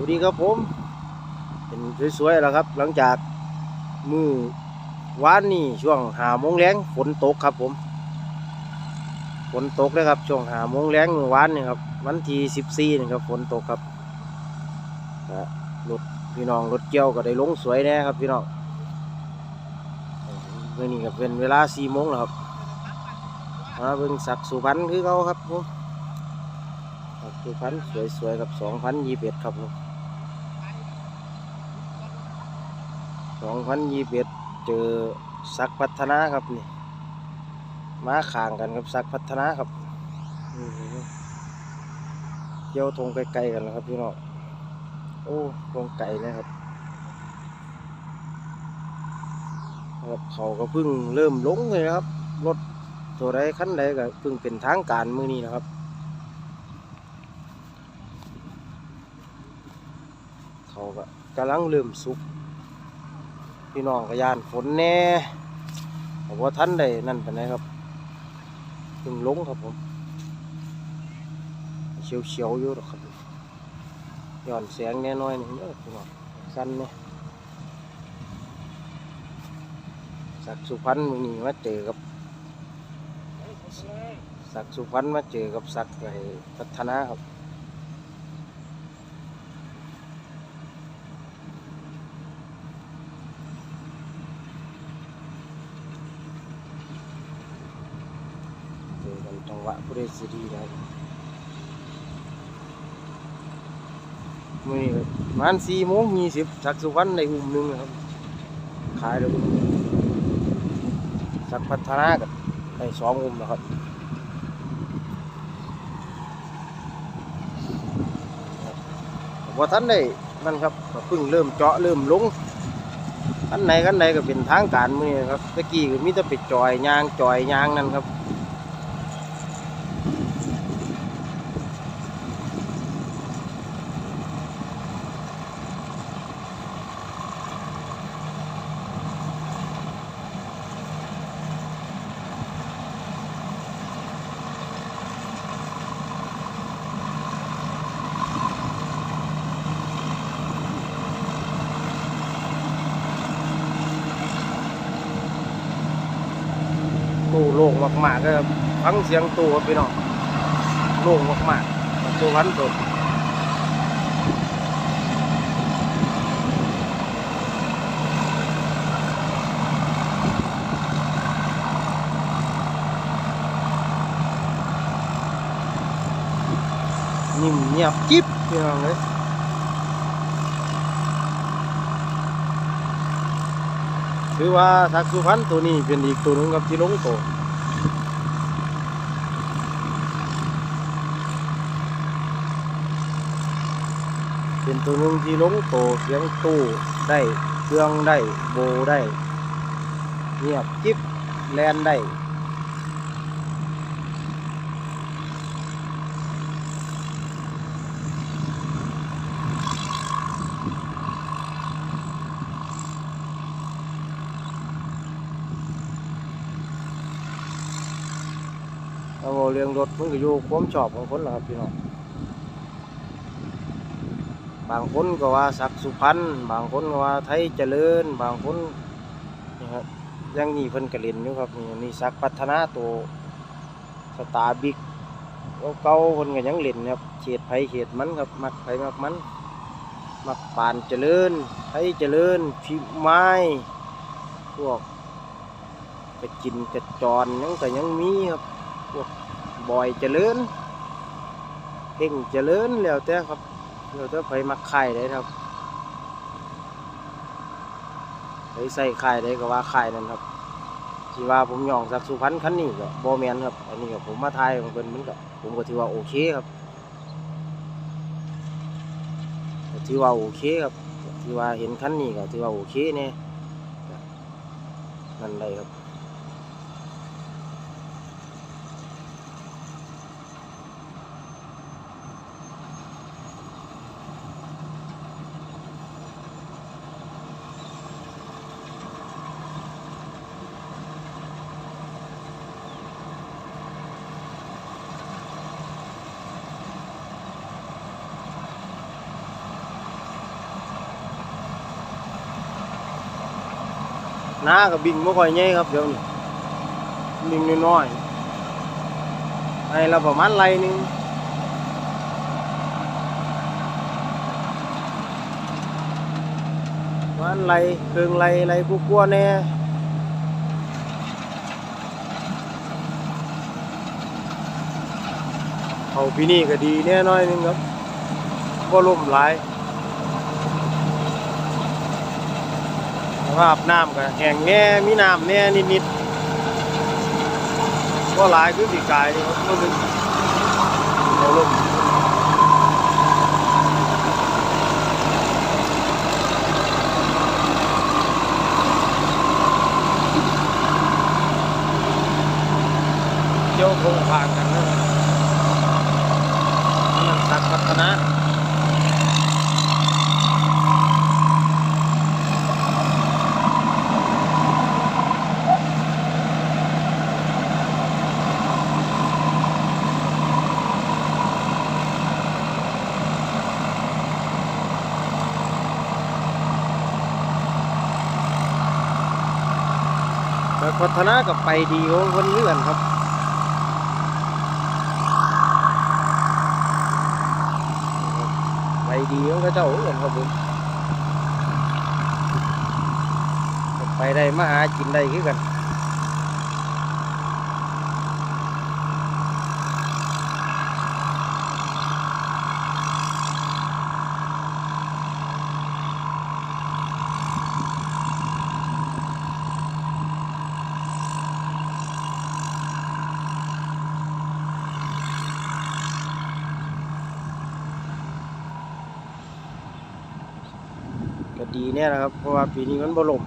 วัสดีครับผมเป็นสวยๆแล้วครับ หลังจากมือวานนี่ช่วงหาโมงแรงฝนตกครับผมฝนตกเลยครับช่วงหาโมงแรงมือวานนี่ครับวันที่สิบสี่นี่ครับฝนตกครับรถพี่น้องรถเกี่ยวก็ได้ลงสวยแน่ครับพี่น้องเมื่อนี้ก็เป็นเวลาสี่โมงแล้วครับมาเบิ่งสักสุพรรณคือเขาครับผมครับคือพันสวยๆกับสองพันยี่สิบเอ็ดครับผม สองพันยี่สิบเอ็ดเจอสักพัฒนาครับนี่มาข่างกันกับสักพัฒนาครับเที่ยวทงไกลๆกันแล้วครับพี่น้องโอ้ทงไกลนะครับครับเขาก็เพิ่งเริ่มลงเลยครับ รถตัวใดคันใดก็เพิ่งเป็นทางการมือนี้นะครับ เขาก็กำลังเริ่มสุก พี่น้องก็ยานฝนแน่แต่ว่าท่านได้นั่นไปไหนใดครับเพิ่งลงครับผมเฉียวเฉียวๆอยู่หรอกครับย้อนแสงแน่น้อยนึงเด้อพี่น้องสั้นเนี่ยสักสุพรรณมื้อนีมาเจอกับสักสุพรรณมาเจอกับสักไอพัฒนาครับ เจอกันจังห วะผู้ใดสิดีได้มื่อนี้ประมาณสี่โมงยี่สิบสักสุวรรณในอุ้มหนึ่งครับ ขายแล้วอุ้มหนึ่งสักพัฒนากับได้สองอุ้มนะครับว่าท่านได้นั่นครับก็เพิ่งเริ่มเจาะเริ่มลงอันไหนกันไหนก็เป็นทางการมือครับตะกี้ก็มีแต่ไปจอยยางจอยยางนั่นครับ ตู้โล่งมากๆเลยครับฟังเสียงตู้ครับพี่น้องโล่งมากๆตัววันตัวนิ่มเงียบกิ๊บพี่น้องเลย ถือว่าทักสุพรรณตัวนี้เป็นอีกตัวหนึงครับที่ลงโตเป็นตัวนึงที่ลงโตเสียงตู้ได้เครื่องได้โบได้เงียบจิ๊บแลนได้ เอาเรื่องรถมันก็อยู่ความชอบของคนละครับพี่น้องบางคนก็ว่าศักสุพรรณบางคนก็ว่าไทยเจริญ บางคนนี่ครับยังนี่เพิ่นก็เล่นอยู่ครับนี่นี่ศักพัฒนาตัวสตาร์บิ๊กเก่าๆเพิ่นก็ยังเล่นครับเขตไผเขตมันครับมักไผมักมันมักปานเจริญไทยเจริญพิไม้พวกกระจินกระจรยังก็ยังมีครับ บอยเจริญเพ่งเจริญแล้วแต่ครับแล้วแต่ไผมักค่ได้ครับไผใส่ค่ได้ก็ว่าค่นั่นครับที่ว่าผมย่องจากสุพรรณคันนี้ก็บ่แมนครับ อันนี้ก็ผมมาไทยของเพิ่นมันก็ผมก็ถือว่าโอเคครับถือว่าโอเคครับที่ว่าเห็นคันนี้ก็ถือว่าโอเคแน่นั่นได้ครับ น้ากับบิงบ่ค่อยใหญ่ครับเดี๋ยวนี้บิงน้อยๆให้เราประมาณไรนึงมาณไรเครื่องไรไรกูกลัวแน่เขาปีนี้ก็ดีแน่น้อยนึงครับบ่ล่มหลาย ภาพน้ำก็แห้งแน่มีน้ำแน่นิดๆก็หลายคือปีกายนี่ครับมันเป็นเอาลมเที่ยวคงทางกันนะมันสักพัฒนา ธนากับไปดีโอคนเลื่อนครับไปดีโอก็เจ้าเลื่อนครับผมไปได้มาหากินได้คือกัน ดีเนี่ยนะครับ เพราะว่าปีนี้มันบ่ลม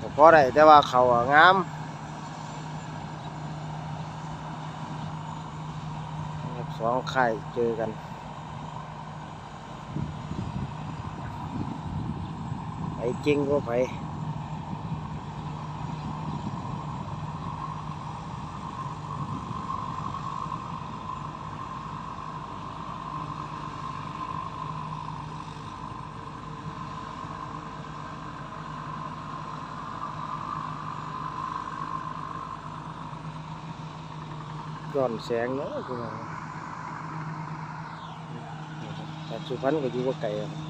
ก็พอได้แต่ว่าเขาอะงามสองค่ายเจอกันไปจริงก็ไป ย้อนแสงเนาะคุณน้องแต่สุพรรณก็อยู่ว่าไกลอะครับ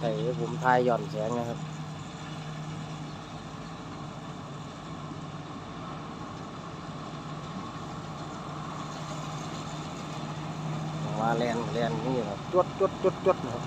ไกลผมทายย้อนแสงนะครับมาแลนแลนนี่ครับจวดจวดจวดจวดนะครับ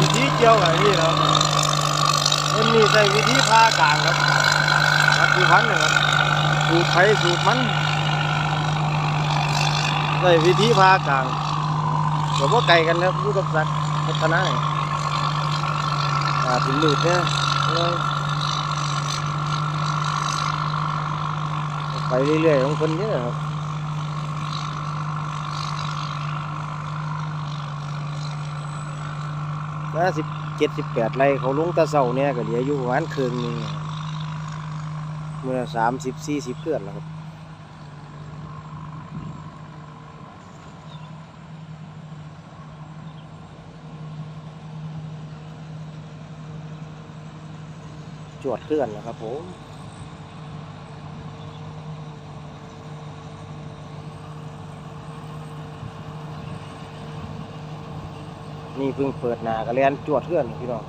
วิธีเกี่ยวกับนี่นะครับมันมีใส่วิธีพากลางครับปัจจุบันนะครับสูตรไทยสูตรมันใส่วิธีพากลางเดี๋ยวว่าไก่กันครับรู้กับสัตว์พัฒนาเนี่ยอ่าถึงหลุดเนี่ยไปเรื่อยๆของคนเนี้ครับห้าสิบ เจ็ดสิบแปดไร่เขาลงตะเสาเนี่ยก็เหลืออยู่ประมาณครึ่งนึงเมื่อสามสิบสี่สิบเกือนแล้วครับจวดเคลื่อนนะครับผม นี่เพิ่งเปิดหนากระเลียนจวดเพื่อนพี่น้อง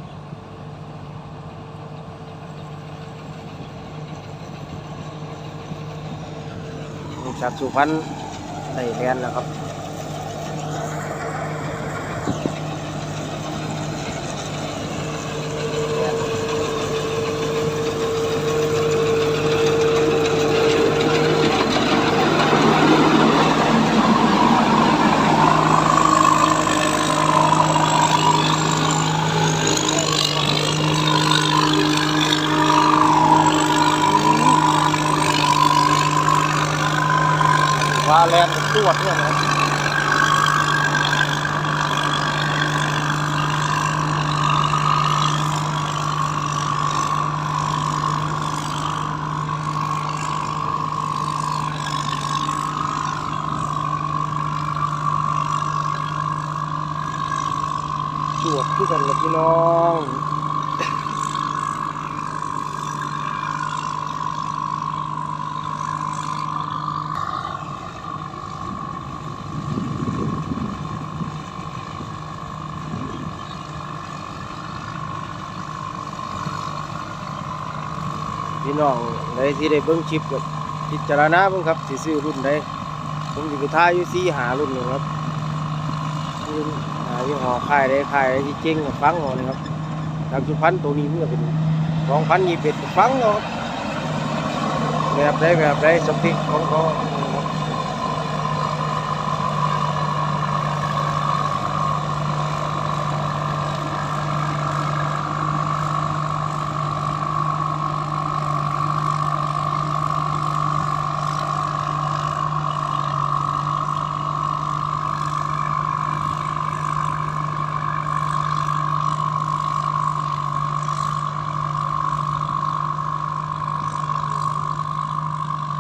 จากสุพรรณได้เลียนแล้วครับ แลนกับตรวจเนี่ยนะตรวจคือกันละพี่น้อง พี่น้องในที่ได้เบิ้งชิปกับพิจารณาเบิ่งครับสิซื้อรุ่นใดผมสิไปท่ายอยู่ซีหารุ่นหนึงครับรุ่นหายี่ห้อค่ายใดค่ายใดที่เจ๊งกับฟังเอาเลยครับทางสุพรรณตัวนี้มันก็เป็นสองพันยี่สิบเอ็ดฟังเนาะแบบใดแบบใดสปิกของเขา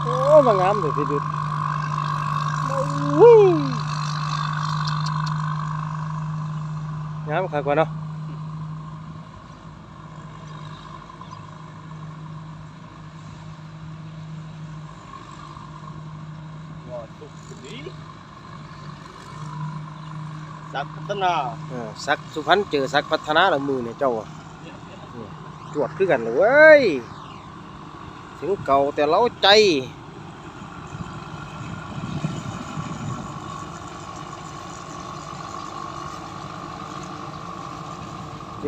โอ้ มางามเลยที่ดุดอุ้ยงามคักกว่าเนาะว่าสุขดีสักพัฒนาเออสักสุพรรณเจอสักพัฒนาละมือเนี่ยเจ้าอะนี่จวดคือกันเลยเว้ยถึงเก่าแต่เราใจ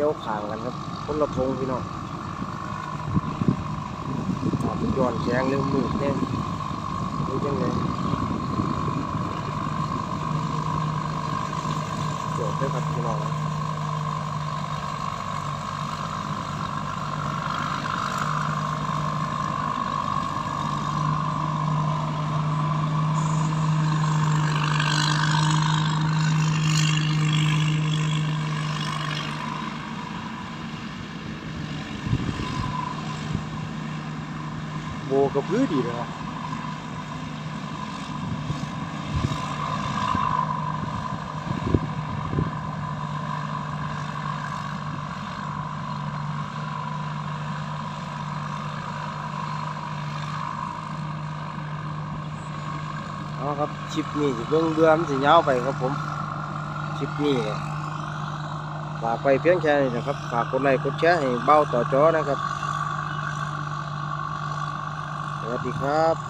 กี่ยวขางกันครับคนละทงพี่น้องอาจจะย้อนแสงเรื่องมืดเนี่ยดูจังเลยเดี๋ยวไปครัดพี่น้องโบ กับพื้นดีเลยนะเอาครับชิปนี้เบิ่งเดือมนสิยาไปครับผมชิปนี้เนี่ฝากไปเพียงแค่นี้นะครับฝากกดไลค์กดแชร์ให้เบ้าต่อจอนะครับ วัสดีครับ